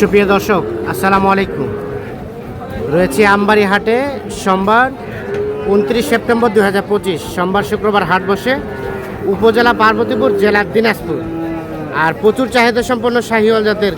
সুপ্রিয় দর্শক, আসসালামু আলাইকুম। রয়েছে আমবাড়ি হাটে, সোমবার উনত্রিশ সেপ্টেম্বর দু হাজার পঁচিশ, সোমবার শুক্রবার হাট বসে, উপজেলা পার্বতীপুর জেলা দিনাজপুর। আর প্রচুর চাহিদা সম্পন্ন শাহিওয়াল জাতের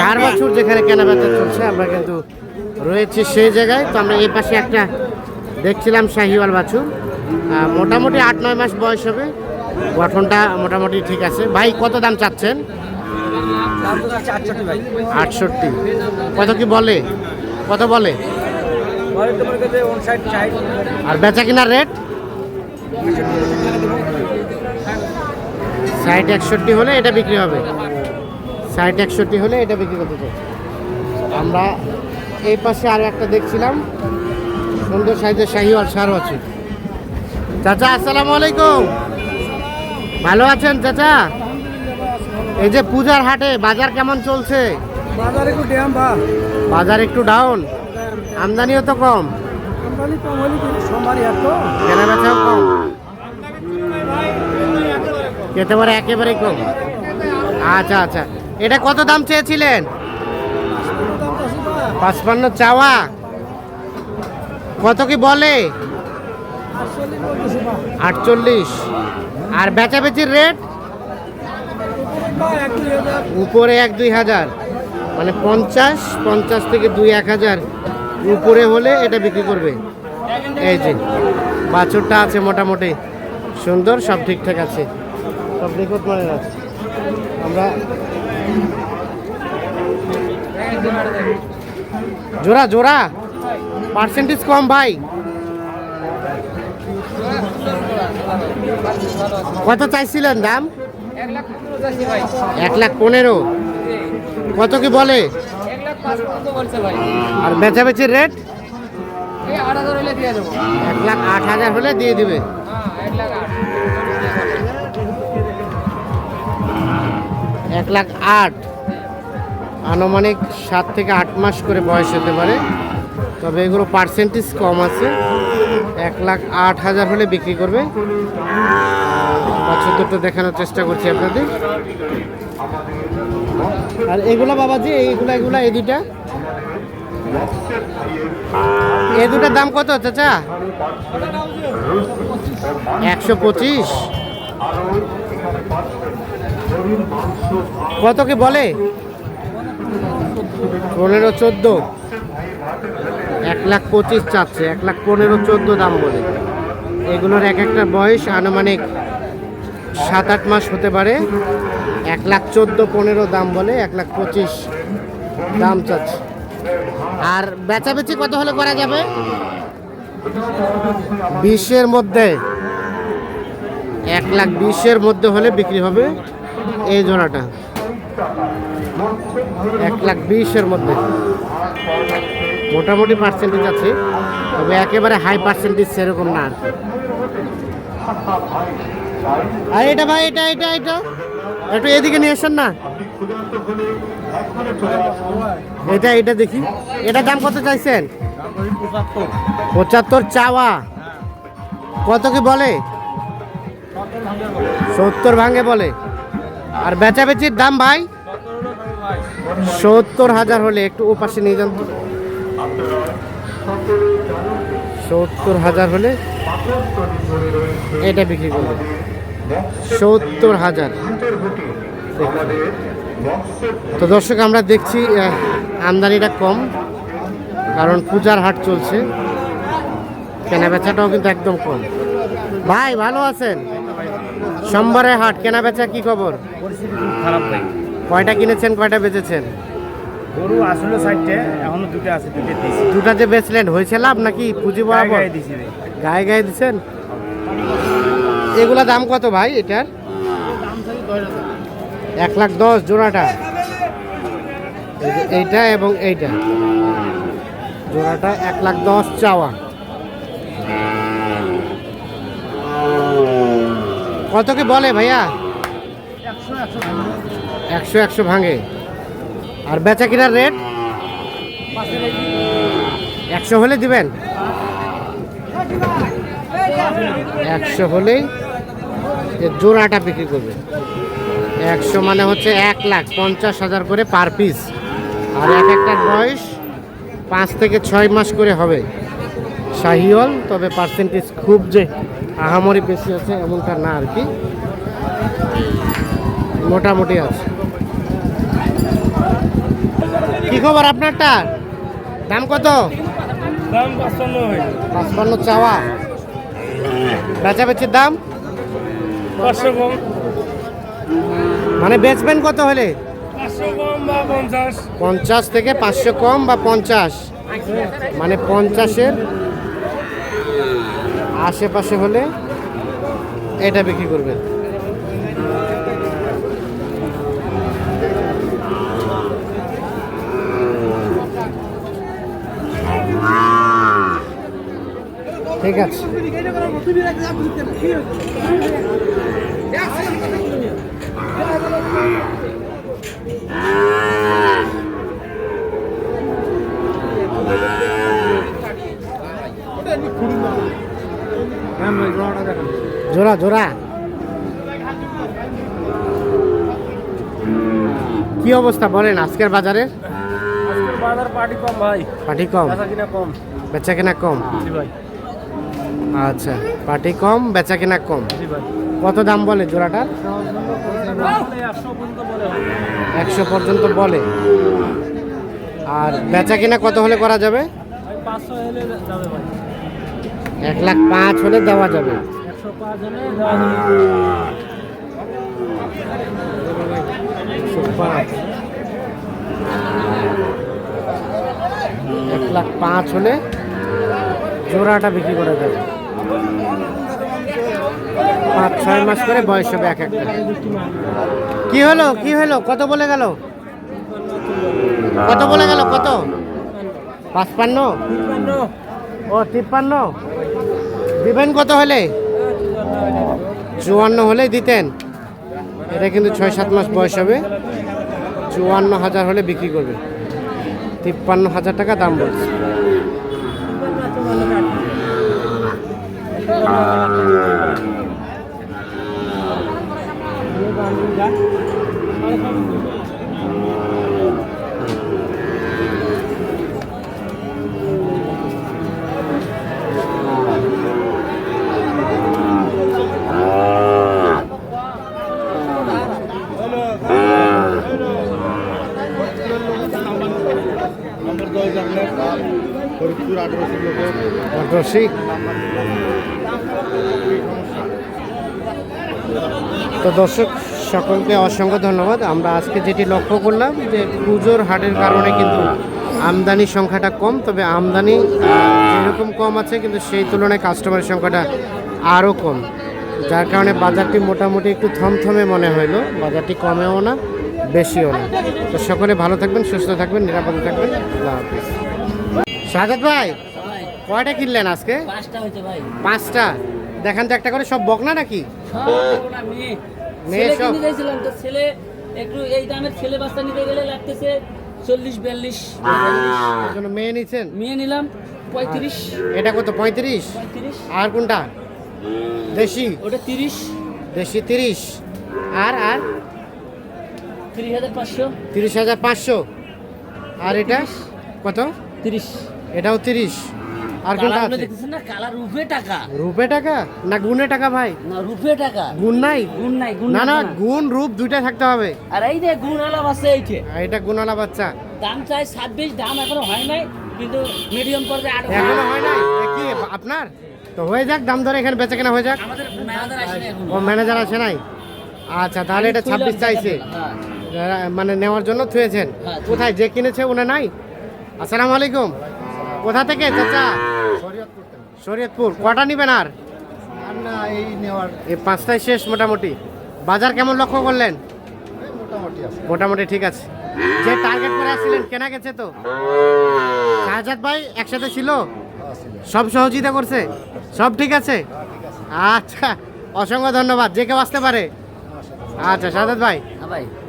চার বছর যেখানে কেনাবেচা চলছে, আমরা কিন্তু রয়েছে সেই জায়গায়। তো আমরা এই পাশে একটা দেখছিলাম শাহিওয়াল বাছুর। মোটামুটি আট নয় মাস বয়স হবে। গঠনটা মোটামুটি ঠিক আছে। ভাই, কত দাম চাচ্ছেন? আটষট্টি। কত কি বলে? কত বলে? আর বেচা কিনার রেট? ষাট একষট্টি হলে এটা বিক্রি হবে। ষাট একষট্টি হলে এটা বিক্রি করতে চাই আমরা এই পাশে আর একটা দেখছিলাম। সুন্দর সাইজের শাহিওয়াল সার আছে। চাচা, আসসালামু আলাইকুম। ভালো আছেন চাচা? এই যে পূজার হাটে বাজার কেমন চলছে? বাজারে একটু ড্যাম বা। বাজার একটু ডাউন আমদানিও তো কম। কোম্পানি কম হলে কিন্তু সোমবারই এত কেনা বেচাও কম। একেবারেই কম। আচ্ছা আচ্ছা। এটা কত দাম চেয়েছিলেন? পাঁচপান্ন চাওয়া। কত কি বলে? আটচল্লিশ আর বেচাবেচির রেট উপরে এক দুই হাজার। মানে পঞ্চাশ পঞ্চাশ থেকে দুই এক হাজার। উপরে হলে এটা বিক্রি করবে। এই যে, বাছুরটা আছে মোটামুটি। সুন্দর, সব ঠিকঠাক আছে। সব নিখুঁত মানে আছে। আমরা জোড়া জোড়া। পার্সেন্টেজ কম, ভাই। কত চাইছিলেন দাম? এক লাখ পনেরো? কত কি বলে? আর বেচাবেচির রেট এক লাখ আট হাজার হলে দিয়ে দিবে। এক লাখ আট। আনুমানিক সাত থেকে আট মাস করে বয়স হতে পারে। তবে এগুলো পার্সেন্টেজ কম আছে। এক লাখ আট হাজার হলে বিক্রি করবে। বাচ্চা দুটো দেখানোর চেষ্টা করছি আপনাদের। আর এগুলো বাবাজি, এইগুলা, এগুলা, এই দুইটা? এই দুটার দাম কত, চাচা? একশো পঁচিশ। কত কি বলে? পনেরো চোদ্দ। এক লাখ পঁচিশ চাচ্ছে, এক লাখ পনেরো চোদ্দ দাম বলে। এগুলোর এক একটা বয়স আনুমানিক সাত আট মাস হতে পারে। এক লাখ চোদ্দ পনেরো দাম বলে এক লাখ পঁচিশ দাম চাচ্ছে। আর বেচাবেচি কত হলে করা যাবে? বিশের মধ্যে এক লাখ বিশের মধ্যে হলে বিক্রি হবে এই জোড়াটা। এক লাখ বিশের মধ্যে। মোটামুটি পার্সেন্টেজ আছে তবে একেবারে হাই পার্সেন্টেজ সেরকম না আর কি। আর এটা ভাই, এটা এটা এটা। একটু এদিকে নিয়ে আসেন না। এটা এটা দেখি। এটা দাম কত চাইছেন? পঁচাত্তর চাওয়া। কত কি বলে? সত্তর ভাঙে বলে। আর বেচাবেচির দাম ভাই? সত্তর হাজার হলে একটু ও নিয়ে যান। সত্তর হাজার হলে এটা বিক্রি করবে সত্তর হাজার। তো দর্শক আমরা দেখছি আমদানিটা কম কারণ পূজার হাট চলছে। কেনা বেচাটাও কিন্তু একদম কম। ভাই ভালো আছেন? সোমবারে হাট কেনা বেচা কি খবর? পরিস্থিতি খারাপ ভাই। কয়টা কিনেছেন কয়টা বেচেছেন? গরু আসলে সাইডে এখনও দুটো আছে যে বেচলেন হয়েছে লাভ নাকি? পুঁজি বরাবর? গায়ে গায়ে গায়ে দিচ্ছেন এগুলা দাম কত ভাই এটার? এক লাখ দশ জোড়াটা। এইটা এবং এইটা। জোড়াটা এক লাখ দশ চাওয়া। কত কি বলে ভাইয়া? একশো একশো ভাঙে। আর বেচা কিনার রেট? একশো হলে দিবেন? একশো হলেই এ জোড়াটা বিক্রি করবে। একশো মানে হচ্ছে এক লাখ পঞ্চাশ হাজার করে পার পিস আর এক একটার বয়স পাঁচ থেকে ছয় মাস করে হবে। শাহিওল তবে পার্সেন্টেজ খুব যে আহামরি বেশি আছে এমনটা না আর কি। মোটামুটি আছে। কি খবর আপনারটা? দাম কত? দাম পাঁচপান্ন পাঁচপান্ন চাওয়া। বেচাবেচির দাম? পাঁচশো কম। মানে বেচবেন কত হলে? পাঁচশো বা পঞ্চাশ। পঞ্চাশ থেকে পাঁচশো কম বা পঞ্চাশ? মানে পঞ্চাশের আশেপাশে হলে এটা বিক্রি করবেন। ঠিক আছে। জোড়া জোড়া। কি অবস্থা বলেন আজকের বাজারে? বাজার পার্টি কম ভাই। পাটি কম? বেচা কিনা কম। বেচা কেনা কম? ভাই। আচ্ছা পাটি কম বেচা কেনা কম। কত দাম বলে জোড়াটার একশো পর্যন্ত বলে। আর বেচা কেনা কত হলে করা যাবে? এক লাখ পাঁচ হলে দেওয়া যাবে। এক লাখ পাঁচ হলে জোড়াটা বিক্রি করা যাবে পাঁচ, ছয় মাস করে বয়স হবে এক একটা। কি হলো? কি হলো? কত বলে গেল? কত বলে গেল? কত? পাঁচপান্ন? ও, তিপ্পান্ন। দিবেন কত হলে? চুয়ান্ন হলে দিতেন। এটা কিন্তু ছয়, সাত মাস বয়স হবে। চুয়ান্ন হাজার হলে বিক্রি করবে। তিপ্পান্ন হাজার টাকা দাম বলছে। আঠারোশি তো দর্শক সকলকে অসংখ্য ধন্যবাদ। আমরা আজকে যেটি লক্ষ্য করলাম যে পুজোর হাটের কারণে কিন্তু আমদানি সংখ্যাটা কম তবে আমদানি যেরকম কম আছে কিন্তু সেই তুলনায় কাস্টমারের সংখ্যাটা আরও কম। যার কারণে বাজারটি মোটামুটি একটু থমথমে মনে হইল। বাজারটি কমেও না বেশিও না। তো সকলে ভালো থাকবেন সুস্থ থাকবেন নিরাপদে থাকবেন। সাজাদ ভাই। কয়টা কিনলেন আজকে? পাঁচটা দেখান তো একটা করে। সব বকনা নাকি? সব? তো ছেলে একটু এই দামের ছেলে বাচ্চা নিতে গেলে লাগতেছে চল্লিশ বিয়াল্লিশ এর মেয়ে নিছেন? মেয়ে নিলাম পঁয়ত্রিশ। এটা কত পঁয়ত্রিশ? পঁয়ত্রিশ। আর কোনটা? দেশি? ওটা তিরিশ। দেশি তিরিশ। আর আর? তিরিশ হাজার পাঁচশো। তিরিশ হাজার পাঁচশো। আর এটা? কত? তিরিশ। এটাও তিরিশ। আর কোনটা আছে? দেখতেছেন না? রূপে টাকা। রূপে টাকা? না গুণে টাকা ভাই? না রূপে টাকা। গুণ নাই? গুণ নাই গুণ না না গুণ রূপ দুইটা থাকতে হবে। আর এই যে গুণ এইটে এটা গুণালা বাচ্চা। দাম চাই ছাব্বিশ দাম এখনও হয় নাই কিন্তু মিডিয়াম পর্যায়ে আট এখনও হয় নাই? কি আপনার? তো হয়ে যাক দাম ধরে এখানে বেচা কেনা হয়ে যাক। আমাদের ম্যানেজার আসেনি এখন। ও ম্যানেজার আছে নাই? আচ্ছা তাহলে এটা ছাব্বিশ চাইছে। হ্যাঁ। মানে নেওয়ার জন্য থুয়েছেন। হ্যাঁ, কোথায়? যে কিনেছে উনি নাই? আসসালামু আলাইকুম। কোথা থেকে চাচা? শরীয়তপুর কটা নিবেন আর? না এই নেওয়ার। এই পাঁচটায় শেষ মোটামুটি। বাজার কেমন লক্ষ্য করলেন? মোটামুটি আছে। মোটামুটি ঠিক আছে। যে টার্গেট করে আসছিলেন কেনা গেছে তো? শাহজাদ ভাই একসাথে ছিল? সব সহযোগিতা করছে? সব ঠিক আছে? আচ্ছা অসংখ্য ধন্যবাদ। যে কেউ আসতে পারে। আচ্ছা শাহজাদ হ্যাঁ ভাই।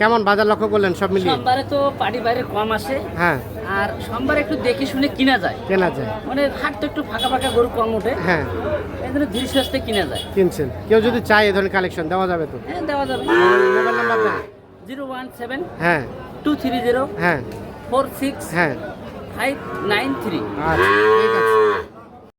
কেমন বাজার লক্ষ্য করলেন সব মিলিয়ে? সোমবারে তো পাটি বাইরে কম আসে। হ্যাঁ। আর সোমবার একটু দেখে শুনে কিনা যায়। কেনা যায়। মানে হাট তো একটু ফাঁকা ফাঁকা গরু কম ওঠে। হ্যাঁ। জন্য ধীরে সুস্থে কিনা যায়। কিনছেন। কেউ যদি চায় এই ধরনের কালেকশন দেওয়া যাবে তো? হ্যাঁ দেওয়া যাবে। মোবাইল নাম্বার দেন জিরো ওয়ান সেভেন হ্যাঁ। টু থ্রি জিরো হ্যাঁ। ফোর সিক্স হ্যাঁ। Five nine three. আচ্ছা ঠিক আছে।